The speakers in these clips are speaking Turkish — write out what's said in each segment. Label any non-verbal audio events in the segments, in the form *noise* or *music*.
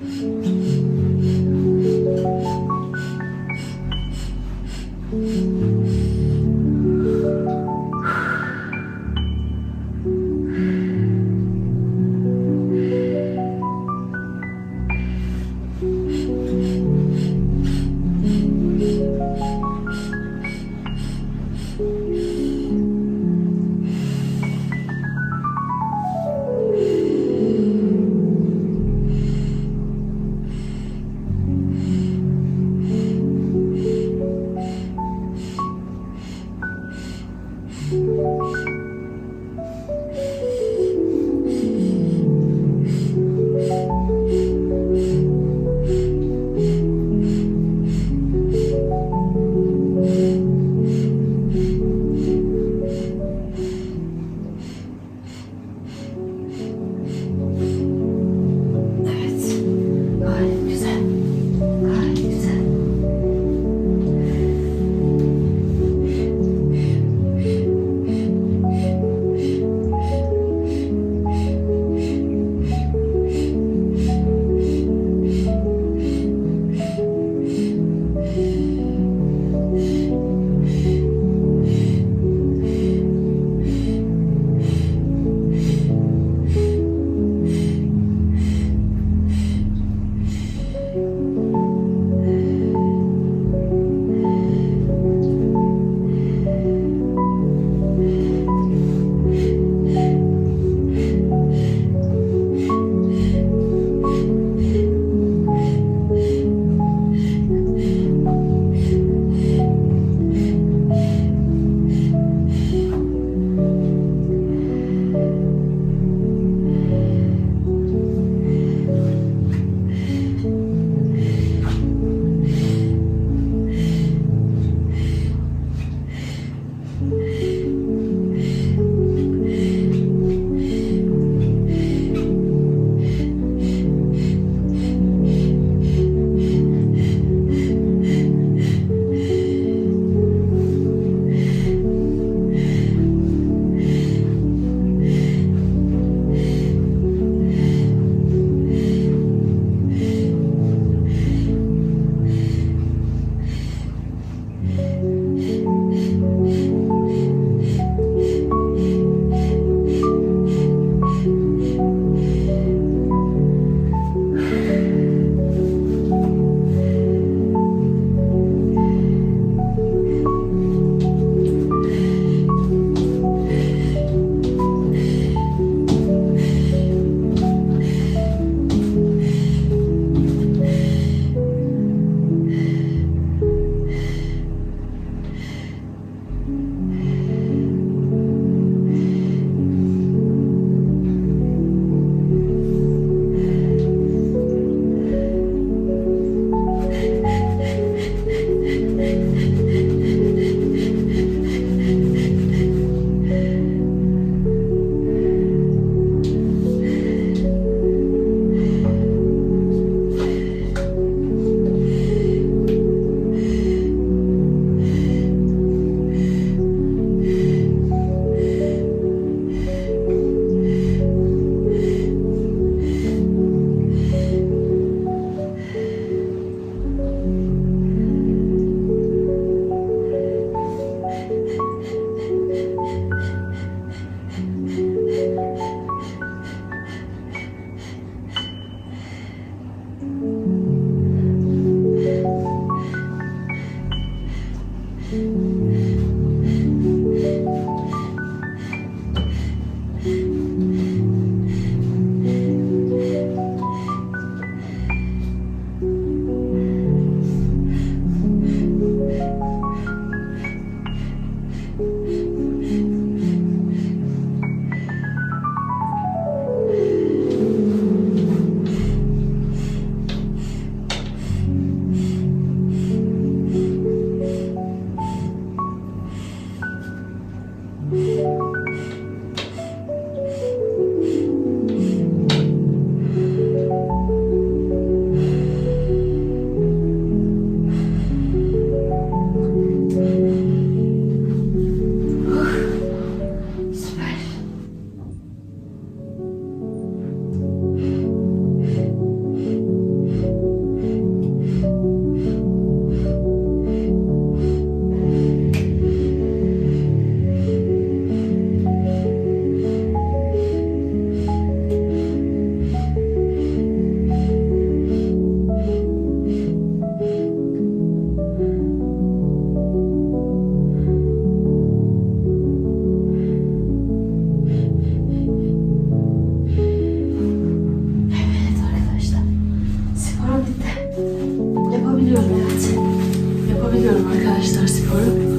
Evet. yapabiliyorum arkadaşlar sporu.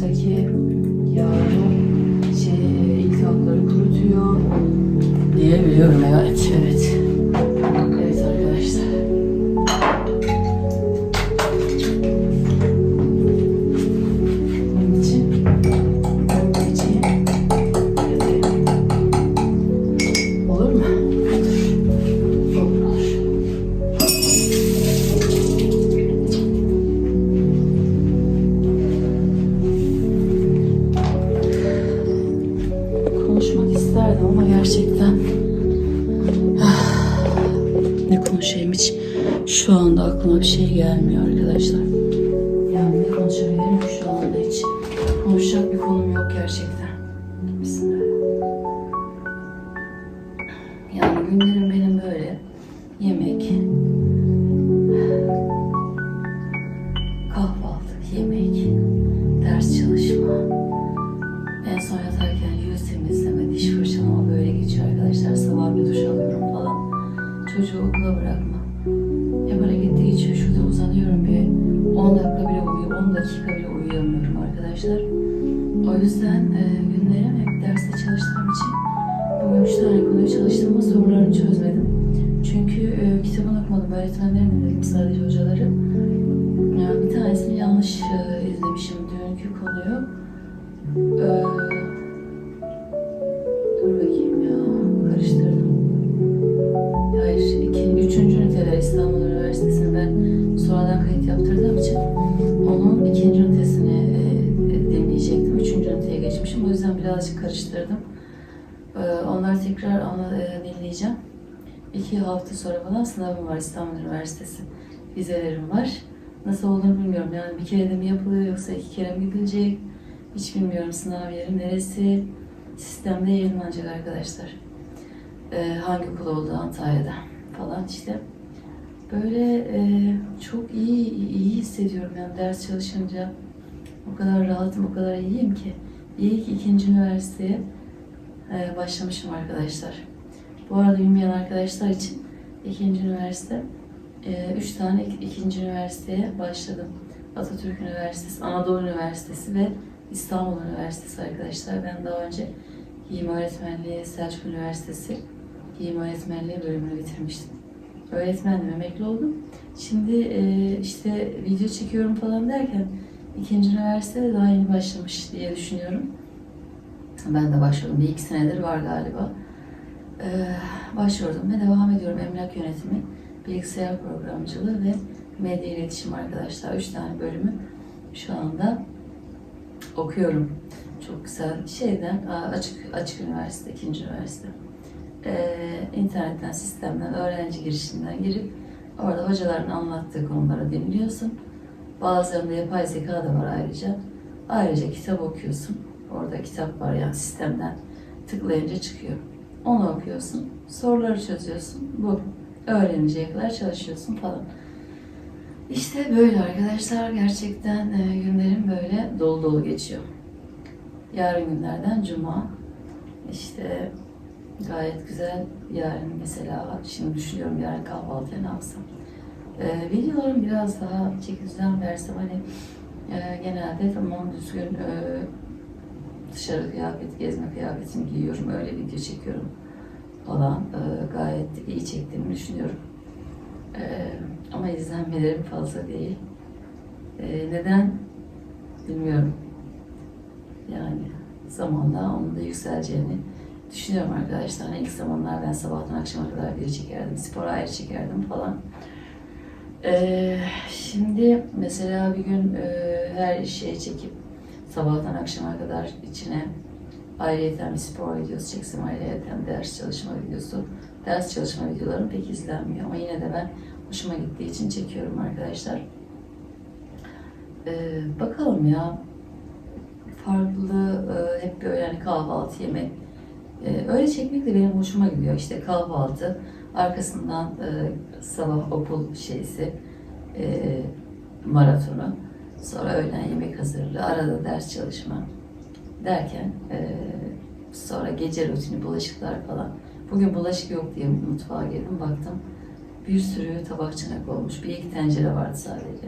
Vücuttaki yağı, şey, iltihapları kurutuyor. Diyebiliyorum evet. Evet birazcık karıştırdım. Ee, onları tekrar e, dinleyeceğim. İki hafta sonra falan sınavım var İstanbul Üniversitesi. Vizelerim var. Nasıl olduğunu bilmiyorum. Yani bir kere de mi yapılıyor yoksa iki kere mi gidilecek? Hiç bilmiyorum sınav yeri neresi. Sistemde yayınlanacak arkadaşlar. Ee, hangi okul olduğu Antalya'da falan işte. Böyle e, çok iyi iyi hissediyorum yani ders çalışınca. O kadar rahatım, o kadar iyiyim ki. Ki ikinci üniversiteye e, başlamışım arkadaşlar. Bu arada bilmeyen arkadaşlar için ikinci üniversite, e, üç tane ik- ikinci üniversiteye başladım. Atatürk Üniversitesi, Anadolu Üniversitesi ve İstanbul Üniversitesi arkadaşlar. Ben daha önce giyim öğretmenliği, Selçuk Üniversitesi giyim öğretmenliği bölümünü bitirmiştim. Öğretmendim, emekli oldum. Şimdi e, işte video çekiyorum falan derken ikinci üniversitede daha yeni başlamış diye düşünüyorum. Ben de başladım. Bir iki senedir var galiba. Ee, başvurdum ve devam ediyorum. Emlak yönetimi, bilgisayar programcılığı ve medya iletişim arkadaşlar. Üç tane bölümü şu anda okuyorum. Çok güzel şeyden açık açık üniversite, ikinci üniversite. Ee, internetten, sistemden, öğrenci girişinden girip orada hocaların anlattığı konuları dinliyorsun. Bazılarında yapay zeka da var ayrıca. Ayrıca kitap okuyorsun. Orada kitap var yani sistemden tıklayınca çıkıyor. Onu okuyorsun, soruları çözüyorsun. Bu. Öğreninceye kadar çalışıyorsun falan. İşte böyle arkadaşlar. Gerçekten e, günlerim böyle dolu dolu geçiyor. Yarın günlerden cuma. İşte gayet güzel. Yarın mesela şimdi düşünüyorum yarın kahvaltıya ne yapsam. E, videolarım biraz daha çekizden versem hani e, genelde tamam düzgün e, dışarı kıyafet, gezme kıyafetini giyiyorum, öyle video çekiyorum falan. Ee, gayet iyi çektiğimi düşünüyorum. Ee, ama izlenmelerim fazla değil. Ee, neden? Bilmiyorum. Yani zamanla onun da yükseleceğini düşünüyorum arkadaşlar. Hani ilk zamanlar ben sabahtan akşama kadar video çekerdim, spor ayrı çekerdim falan. Ee, şimdi mesela bir gün e, her şey çekip sabahtan akşama kadar içine ayrıyeten bir spor videosu çeksem, ayrıyeten ders çalışma videosu. Ders çalışma videolarım pek izlenmiyor ama yine de ben hoşuma gittiği için çekiyorum arkadaşlar. Ee, bakalım ya. Farklı, e, hep böyle hani kahvaltı, yemek. Ee, öyle çekmek de benim hoşuma gidiyor. İşte kahvaltı, arkasından e, sabah okul şeysi, e, maratonu. Sonra öğlen yemek hazırlığı, arada ders çalışma derken eee, sonra gece rutini, bulaşıklar falan. Bugün bulaşık yok diye mutfağa girdim baktım. Bir sürü tabak çanak olmuş. Bir iki tencere vardı sadece.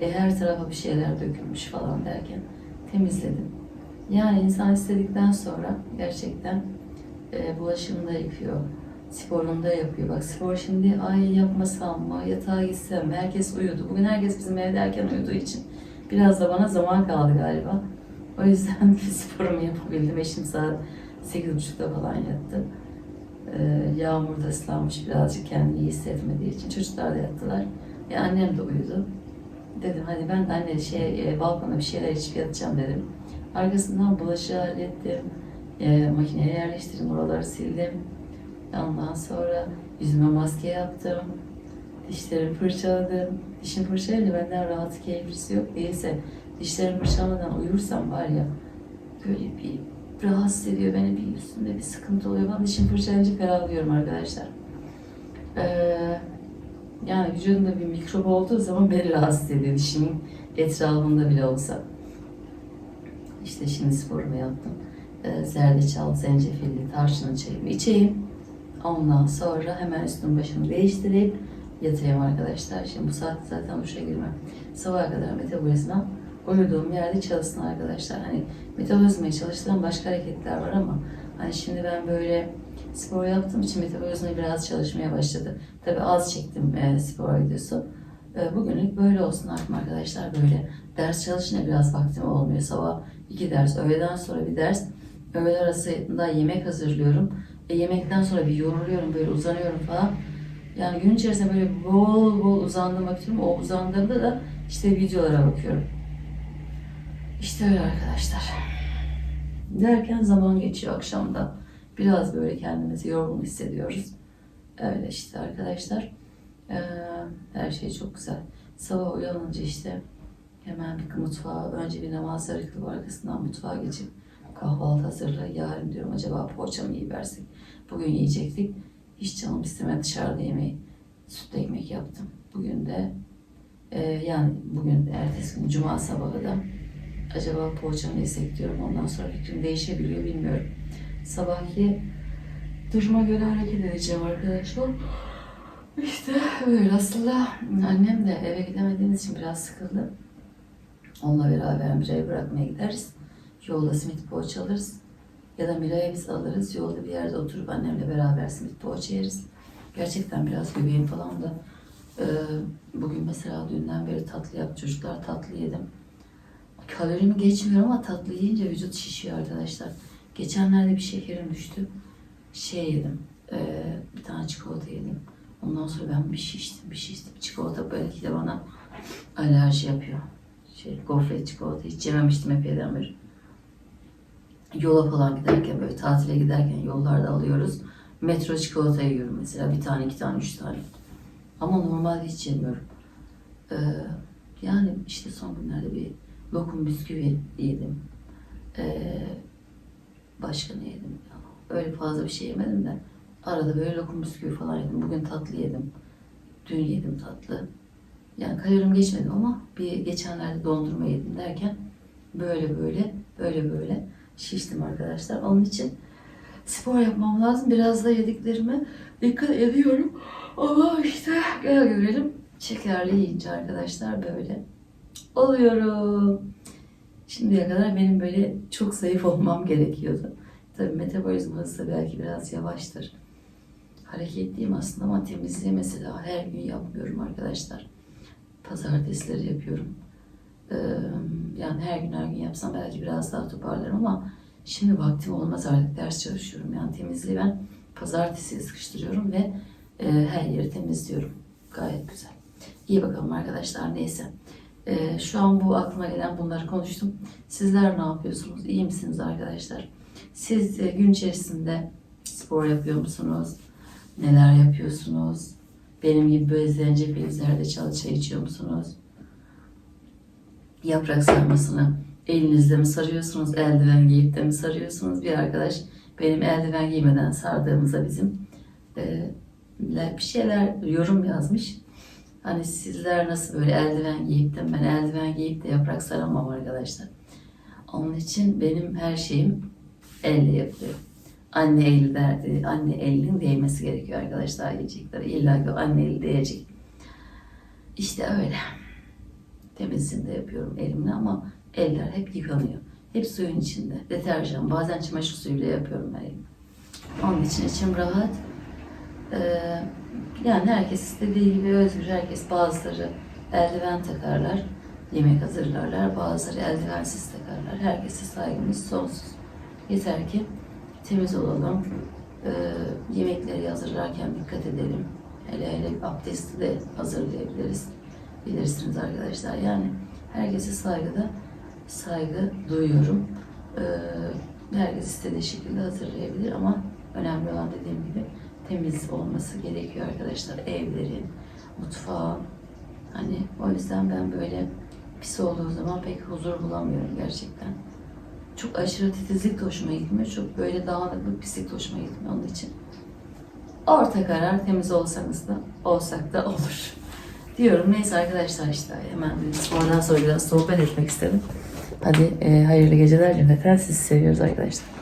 E, her tarafa bir şeyler dökülmüş falan derken temizledim. Yani insan istedikten sonra gerçekten e, bulaşığını da yıkıyor. Sporunu da yapıyor. Bak spor şimdi ay yapmasam mı, yatağa gitsem? Herkes uyudu. Bugün herkes bizim evde erken uyuduğu için biraz da bana zaman kaldı galiba. O yüzden *laughs* sporumu yapabildim. Eşim saat 8.30'da falan yattı. Ee, yağmurda ıslanmış birazcık kendini iyi hissetmediği için. Çocuklar da yattılar. E, annem de uyudu. Dedim hadi ben de anne şey, balkona bir şeyler içip yatacağım dedim. Arkasından bulaşığı hallettim. E, makineye yerleştirdim, oraları sildim. Ondan sonra yüzüme maske yaptım. Dişlerimi fırçaladım. Dişim fırçalayınca benden rahatı keyiflisi yok. Değilse dişlerimi fırçalamadan uyursam var ya böyle bir rahatsız ediyor beni bir üstünde bir sıkıntı oluyor. Ben dişim fırçalayınca ferahlıyorum arkadaşlar. Ee, yani vücudumda bir mikrop olduğu zaman beni rahatsız ediyor dişimin etrafında bile olsa. İşte şimdi sporumu yaptım. Ee, zerdeçal, zencefilli, tarçınlı çayımı içeyim. Ondan sonra hemen üstümü başımı değiştireyim. Yatayım arkadaşlar. Şimdi bu saatte zaten duşa girmem. Sabaha kadar metabolizma uyuduğum yerde çalışsın arkadaşlar. Hani metabolizmayı çalıştıran başka hareketler var ama hani şimdi ben böyle spor yaptığım için metabolizma biraz çalışmaya başladı. Tabi az çektim e, spor videosu. E, bugünlük böyle olsun artık arkadaşlar böyle. Ders çalışınca biraz vaktim olmuyor. Sabah iki ders, öğleden sonra bir ders. Öğle arasında yemek hazırlıyorum. E, yemekten sonra bir yoruluyorum, böyle uzanıyorum falan. Yani gün içerisinde böyle bol bol uzandığım bakıyorum. O uzandığımda da işte videolara bakıyorum. İşte öyle arkadaşlar. Derken zaman geçiyor akşamda. Biraz böyle kendimizi yorgun hissediyoruz. Öyle işte arkadaşlar. Ee, her şey çok güzel. Sabah uyanınca işte hemen bir mutfağa, önce bir namazları kılıp arkasından mutfağa geçip kahvaltı hazırla. Yarın diyorum acaba poğaça mı yiyersek. Bugün yiyecektik. Hiç canım istemedi dışarıda yemeği. Sütlü ekmek yaptım. Bugün de e, yani bugün ertesi gün cuma sabahı da acaba poğaça mı yesek diyorum. Ondan sonra fikrim değişebiliyor bilmiyorum. Sabahki duruma göre hareket edeceğim arkadaşlar. İşte öyle. Aslında annem de eve gidemediğimiz için biraz sıkıldı. Onunla beraber Mira'yı bırakmaya gideriz. Yolda simit poğaça alırız. Ya da Mira'yı biz alırız. Yolda bir yerde oturup annemle beraber simit poğaça yeriz. Gerçekten biraz göbeğim falan da e, bugün mesela dünden beri tatlı yaptı çocuklar. Tatlı yedim. Kalorimi geçmiyor ama tatlı yiyince vücut şişiyor arkadaşlar. Geçenlerde bir şekerim düştü. Şey yedim. e, bir tane çikolata yedim. Ondan sonra ben bir şiştim, bir şiştim. Çikolata belki de bana alerji yapıyor. Şey, gofret çikolata hiç yememiştim epeyden beri. Yola falan giderken böyle tatile giderken yollarda alıyoruz. Metro çikolata yiyorum mesela. Bir tane, iki tane, üç tane. Ama normalde hiç yemiyorum. Ee, yani işte son günlerde bir lokum bisküvi yedim. Ee, başka ne yedim? Öyle fazla bir şey yemedim de. Arada böyle lokum bisküvi falan yedim. Bugün tatlı yedim. Dün yedim tatlı. Yani kalorim geçmedim ama bir geçenlerde dondurma yedim derken böyle böyle böyle böyle şiştim arkadaşlar. Onun için spor yapmam lazım. Biraz da yediklerime dikkat ediyorum. Ama işte gel görelim. Şekerli yiyince arkadaşlar böyle oluyorum. Şimdiye kadar benim böyle çok zayıf olmam gerekiyordu. Tabii metabolizma hızı belki biraz yavaştır. Hareketliyim aslında ama temizliği mesela her gün yapmıyorum arkadaşlar. Pazartesileri yapıyorum. Ee, yani her gün her gün yapsam belki biraz daha toparlarım ama şimdi vaktim olmaz artık ders çalışıyorum. Yani temizliği ben pazartesiye sıkıştırıyorum ve e, her yeri temizliyorum. Gayet güzel. İyi bakalım arkadaşlar neyse. Ee, şu an bu aklıma gelen bunları konuştum. Sizler ne yapıyorsunuz? İyi misiniz arkadaşlar? Siz e, gün içerisinde spor yapıyor musunuz? Neler yapıyorsunuz? Benim gibi böyle zencefil, zerdeçal çay içiyor musunuz? Yaprak sarmasını elinizle mi sarıyorsunuz? Eldiven giyip de mi sarıyorsunuz? Bir arkadaş benim eldiven giymeden sardığımıza bizim e, bir şeyler yorum yazmış. Hani sizler nasıl böyle eldiven giyip de ben eldiven giyip de yaprak saramam arkadaşlar. Onun için benim her şeyim elle yapılıyor. Anne eli derdi, anne elinin değmesi gerekiyor arkadaşlar yiyecekleri. İlla ki anne eli değecek. İşte öyle. temizliğini de yapıyorum elimle ama eller hep yıkanıyor. Hep suyun içinde. Deterjan, bazen çamaşır suyuyla yapıyorum elimi. Onun için içim rahat. Ee, yani herkes istediği gibi özgür. Herkes bazıları eldiven takarlar, yemek hazırlarlar. Bazıları eldivensiz takarlar. Herkese saygımız sonsuz. Yeter ki temiz olalım. Ee, yemekleri hazırlarken dikkat edelim. Hele hele abdesti de hazırlayabiliriz. Bilirsiniz arkadaşlar. Yani herkese saygıda saygı duyuyorum. Ee, herkes istediği şekilde hazırlayabilir ama önemli olan dediğim gibi temiz olması gerekiyor arkadaşlar. Evlerin, mutfağın. Hani o yüzden ben böyle pis olduğu zaman pek huzur bulamıyorum gerçekten. Çok aşırı titizlik de hoşuma gitmiyor. Çok böyle dağınıklık, pislik de hoşuma gitmiyor onun için. Orta karar temiz olsanız da olsak da olur. *laughs* Diyorum neyse arkadaşlar işte hemen spordan sonra biraz sohbet etmek istedim. Hadi e, hayırlı geceler cümleten sizi seviyoruz arkadaşlar.